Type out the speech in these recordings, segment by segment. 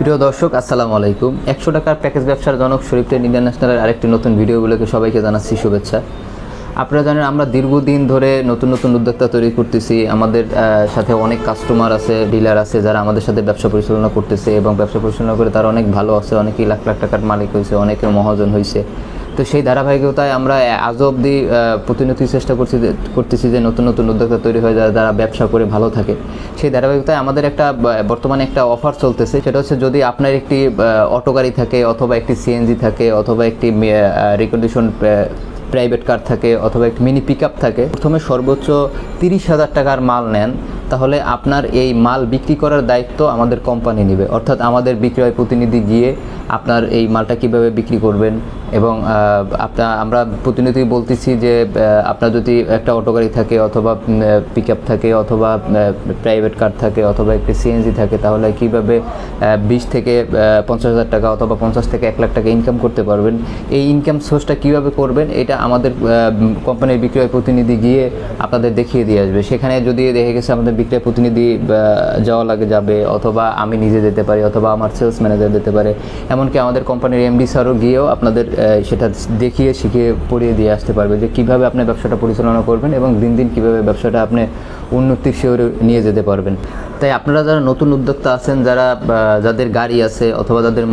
প্রিয় দর্শক, আসসালামু আলাইকুম। একশো টাকার প্যাকেজ ব্যবসার জনক শরীফ ইন্টারন্যাশনালের আরেকটি নতুন ভিডিওগুলোকে সবাইকে জানাচ্ছি শুভেচ্ছা। আপনারা জানেন আমরা দীর্ঘদিন ধরে নতুন নতুন উদ্যোক্তা তৈরি করতেছি। আমাদের সাথে অনেক কাস্টমার আছে ডিলার আছে যারা আমাদের সাথে ব্যবসা পরিচালনা করতেছে এবং ব্যবসা পরিচালনা করে তারা অনেক ভালো আছে, অনেকেই লাখ লাখ টাকার মালিক হয়েছে, অনেকের মহাজন হয়েছে। তো সেই ধারাবাহিকতায় আমরা আজ অবধি আহ, প্রতিনিয়ত চেষ্টা করছি করতেছি যে নতুন নতুন উদ্যোক্তা তৈরি হয়ে যায় যারা ব্যবসা করে ভালো থাকে। সেই ধারাবাহিকতায় আমাদের একটা বর্তমানে একটা অফার চলতেছে। সেটা হচ্ছে যদি আপনার একটি অটো গাড়ি থাকে অথবা একটি সিএনজি থাকে অথবা একটি রিকন্ডিশন প্রাইভেট কার থাকে অথবা একটি মিনি পিক থাকে প্রথমে সর্বোচ্চ তিরিশ হাজার টাকার মাল নেন তাহলে আপনার এই মাল বিক্রি করার দায়িত্ব আমাদের কোম্পানি নেবে। অর্থাৎ আমাদের বিক্রয় প্রতিনিধি গিয়ে আপনার এই মালটা কীভাবে বিক্রি করবেন? এবং আপনার আমরা প্রতিনিধি বলতেছি যে আপনার যদি একটা অটো গাড়ি থাকে অথবা পিক থাকে অথবা প্রাইভেট কার থাকে অথবা একটি সিএনজি থাকে, তাহলে কীভাবে বিশ থেকে পঞ্চাশ হাজার টাকা অথবা পঞ্চাশ থেকে এক লাখ টাকা ইনকাম করতে পারবেন? এই ইনকাম সোর্সটা কীভাবে করবেন? এটা আমাদের কোম্পানির বিক্রয় প্রতিনিধি গিয়ে আপনাদের দেখিয়ে দিয়ে আসবে। সেখানে যদি দেখে গেছে আমাদের বিক্রয় প্রতিনিধি যাওয়া লাগে যাবে, অথবা আমি নিজে যেতে পারি, অথবা আমার সেলস ম্যানেজার যেতে পারে এমনকি আমাদের কোম্পানির এমডি স্যারও গিয়েও আপনাদের সেটা দেখিয়ে, শিখিয়ে, পড়িয়ে দিয়ে আসতে পারবে যে কীভাবে আপনি ব্যবসাটা পরিচালনা করবেন এবং দিন দিন কীভাবে ব্যবসাটা আপনি উন্নতির শিওরে নিয়ে যেতে পারবেন। তাই আপনারা যারা নতুন উদ্যোক্তা আছেন, যারা যাদের গাড়ি আছে অথবা যাদের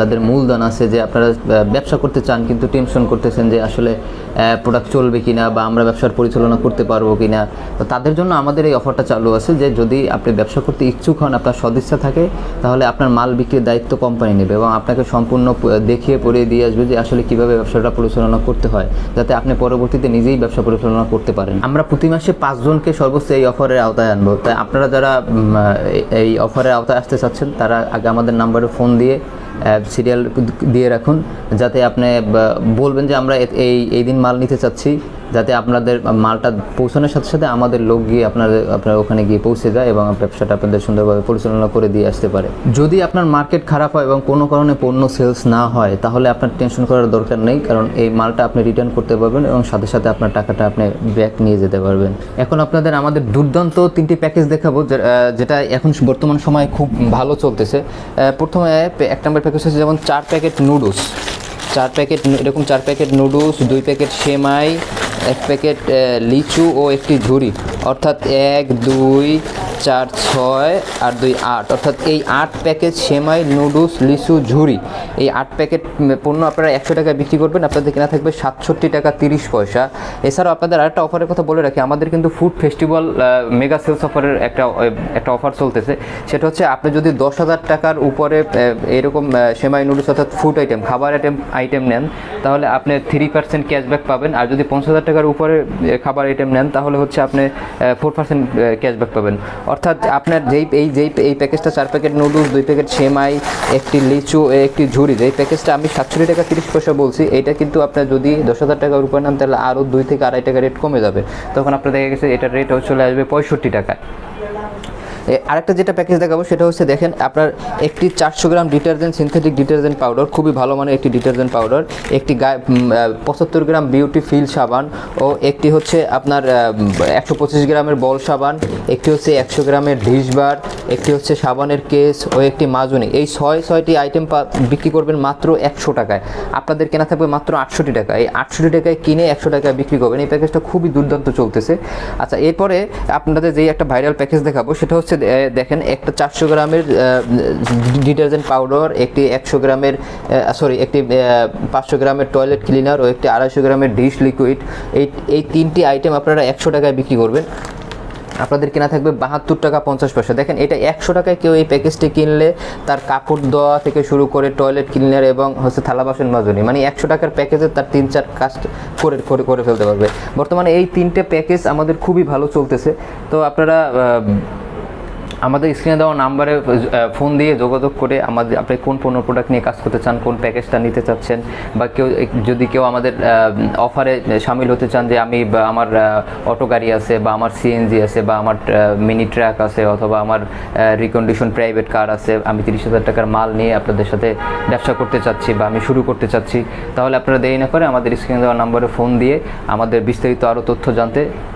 যাদের মূলধন আছে যে আপনারা ব্যবসা করতে চান কিন্তু টেনশন করতেছেন যে আসলে প্রোডাক্ট চলবে কিনা বা আমরা ব্যবসার পরিচালনা করতে পারব কিনা, তো তাদের জন্য আমাদের এই অফারটা চালু আছে যে যদি আপনি ব্যবসা করতে ইচ্ছুক হন, আপনার সদিচ্ছা থাকে, তাহলে আপনার মাল বিক্রির দায়িত্ব কোম্পানি নেবে এবং আপনাকে সম্পূর্ণ দেখিয়ে পড়িয়ে দিয়ে আসবে যে আসলে কীভাবে ব্যবসাটা পরিচালনা করতে হয়, যাতে আপনি পরবর্তীতে নিজেই ব্যবসা পরিচালনা করতে পারেন। আমরা প্রতি মাসে পাঁচজনকে সর্বোচ্চ এই অফারের আওতায় আনব। তাই আপনারা যারা এই- অফারের আওতায় আসতে চাচ্ছেন, তারা আগে আমাদের নাম্বারে ফোন দিয়ে সিরিয়াল দিয়ে রাখুন, যাতে আপনি বলবেন যে আমরা এই এই দিন মাল নিতে চাচ্ছি, যাতে আপনাদের মালটা পৌঁছানোর সাথে সাথে আমাদের লোক গিয়ে আপনাদের আপনার ওখানে গিয়ে পৌঁছে যায় এবং ব্যবসাটা আপনাদের সুন্দরভাবে পরিচালনা করে দিয়ে আসতে পারে। যদি আপনার মার্কেট খারাপ হয় এবং কোনো কারণে পণ্য সেলস না হয়, তাহলে আপনার টেনশন করার দরকার নেই, কারণ এই মালটা আপনি রিটার্ন করতে পারবেন এবং সাথে সাথে আপনার টাকাটা আপনি ব্যাক নিয়ে যেতে পারবেন। এখন আপনাদের আমাদের দুর্দান্ত তিনটি প্যাকেজ দেখাবো যেটা এখন বর্তমান সময়ে খুব ভালো চলতেছে। প্রথমে এক নম্বর প্যাকেজ আছে যেমন চার প্যাকেট নুডলস চার প্যাকেট এরকম চার প্যাকেট নুডলস দুই প্যাকেট সেমাই, এক প্যাকেট লিচু ও একটি ঝুড়ি। অর্থাৎ এক, দুই চার, ছয় আর দুই, আট। অর্থাৎ এই আট প্যাকেট সেমাই, নুডলস, লিচু ঝুড়ি এই আট প্যাকেট পণ্য আপনারা একশো টাকায় বিক্রি করবেন। আপনাদের কেনা থাকবে সাতষট্টি টাকা তিরিশ পয়সা। এছাড়াও আপনাদের আরেকটা অফারের কথা বলে রাখি। আমাদের কিন্তু ফুড ফেস্টিভ্যাল মেগা সেলস অফারের একটা একটা অফার চলতেছে। সেটা হচ্ছে আপনি যদি দশ হাজার টাকার উপরে এরকম সেমাই, নুডলস অর্থাৎ ফুড আইটেম, খাবার আইটেম আইটেম নেন, তাহলে আপনি থ্রি পার্সেন্ট ক্যাশব্যাক পাবেন। আর যদি পঞ্চাশ হাজার টাকার উপরে খাবার আইটেম নেন, তাহলে হচ্ছে আপনি ফোর পার্সেন্ট ক্যাশব্যাক পাবেন। অর্থাৎ আপনার যেই, এই যেই, এই প্যাকেজটা চার প্যাকেট নুডলস দুই প্যাকেট সেমাই একটি লিচু একটি ঝুড়ি, যেই প্যাকেজটা আমি সাতষট্টি টাকা তিরিশ পয়সা বলছি, এটা কিন্তু আপনার যদি দশ হাজার টাকার উপরে নেন, তাহলে আরও দুই থেকে আড়াই টাকা রেট কমে যাবে। তখন আপনার দেখা গেছে এটার রেট চলে আসবে পঁয়ষট্টি টাকা আরেকটা যেটা প্যাকেজ দেখাবো, সেটা হচ্ছে দেখেন আপনার একটি চারশো gram detergent synthetic detergent powder খুবই ভালো মানের একটি ডিটারজেন্ট পাউডার একটি গায়ে পঁচাত্তর গ্রাম বিউটি ফিল সাবান ও একটি হচ্ছে আপনার একশো পঁচিশ গ্রামের বল সাবান, একটি হচ্ছে একশো গ্রামের ডিশবার একটি হচ্ছে সাবানের কেস ও একটি মাজুনি। এই ছয়, ছয়টি আইটেম বিক্রি করবেন মাত্র একশো টাকায়। আপনাদের কেনা থাকবে মাত্র আটষট্টি টাকা এই আটষট্টি টাকায় কিনে একশো টাকায় বিক্রি করবেন। এই প্যাকেজটা খুবই দুর্দান্ত চলতেছে। আচ্ছা এরপরে আপনাদের যেই একটা ভাইরাল প্যাকেজ দেখাবো, সেটা হচ্ছে দেখেন, একটা চারশো গ্রামের ডিটারজেন্ট পাউডার, একটি একশো গ্রামের সরি, একটি পাঁচশো গ্রামের টয়লেট ক্লিনার ও একটি আড়াইশো গ্রামের ডিশ লিকুইড। এই এই তিনটি আইটেম আপনারা একশো টাকায় বিক্রি করবেন। আপনাদের কেনা থাকবে বাহাত্তর টাকা পঞ্চাশ পয়সা। দেখেন, এটা একশো টাকায় কেউ এই প্যাকেজটি কিনলে তার কাপড় দেওয়া থেকে শুরু করে টয়লেট ক্লিনার এবং হচ্ছে থালা বাসন মাজনি মানে একশো টাকার প্যাকেজে তার তিন চার কাজ করে করে করে ফেলতে পারবে। বর্তমানে এই তিনটে প্যাকেজ আমাদের খুবই ভালো চলতেছে। তো আপনারা আমাদের স্ক্রিনে দেওয়া নাম্বারে ফোন দিয়ে যোগাযোগ করে আমাদের, আপনি কোন পণ্য প্রোডাক্ট নিয়ে কাজ করতে চান, কোন প্যাকেজটা নিতে চাচ্ছেন, বা কেউ যদি কেউ আমাদের অফারে সামিল হতে চান যে আমি আমার অটো গাড়ি আছে, বা আমার সিএনজি আছে, বা আমার মিনি ট্র্যাক আছে, অথবা আমার রিকন্ডিশন প্রাইভেট কার আছে, আমি তিরিশ হাজার টাকার মাল নিয়ে আপনাদের সাথে ব্যবসা করতে চাচ্ছি, বা আমি শুরু করতে চাচ্ছি, তাহলে আপনারা দেরি না করে আমাদের স্ক্রিনে দেওয়া নাম্বারে ফোন দিয়ে আমাদের বিস্তারিত আরও তথ্য জানতে